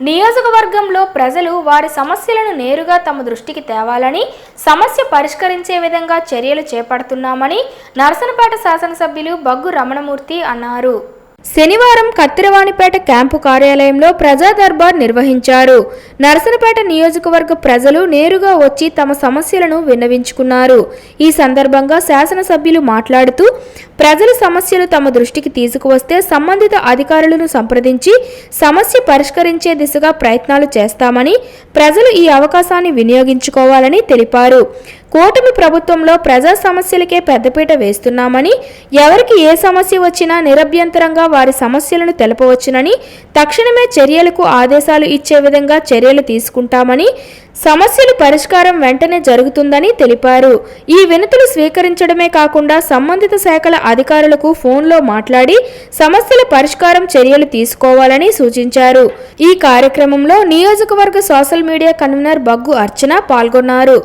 నియోజకవర్గంలో ప్రజలు వారి సమస్యలను నేరుగా తమ దృష్టికి తేవాలని సమస్య పరిష్కరించే విధంగా చర్యలు చేపడుతున్నామని నరసనపేట శాసనసభ్యులు బగ్గు రమణమూర్తి అన్నారు. శనివారం కత్తిరవాణిపేట క్యాంపు కార్యాలయంలో ప్రజా దర్బార్ నిర్వహించారు. నరసనపేట నియోజకవర్గ ప్రజలు నేరుగా వచ్చి తమ సమస్యలను విన్నవించుకున్నారు. ఈ సందర్భంగా శాసనసభ్యులు మాట్లాడుతూ ప్రజల సమస్యలు తమ దృష్టికి తీసుకువస్తే సంబంధిత అధికారులను సంప్రదించి సమస్య పరిష్కరించే దిశగా ప్రయత్నాలు చేస్తామని ప్రజలు ఈ అవకాశాన్ని వినియోగించుకోవాలని తెలిపారు. కూటమి ప్రభుత్వంలో ప్రజా సమస్యలకే పెద్దపీట వేస్తున్నామని ఎవరికి ఏ సమస్య వచ్చినా నిరభ్యంతరంగా వారి సమస్యలను తెలపవచ్చునని తక్షణమే చర్యలకు ఆదేశాలు ఇచ్చే విధంగా చర్యలు తీసుకుంటామని సమస్యలు పరిష్కారం వెంటనే జరుగుతుందని తెలిపారు. ఈ వినతులు స్వీకరించడమే కాకుండా సంబంధిత శాఖల అధికారులకు ఫోన్లో మాట్లాడి సమస్యల పరిష్కారం చర్యలు తీసుకోవాలని సూచించారు. ఈ కార్యక్రమంలో నియోజకవర్గ social media convener Baggu Archana పాల్గొన్నారు.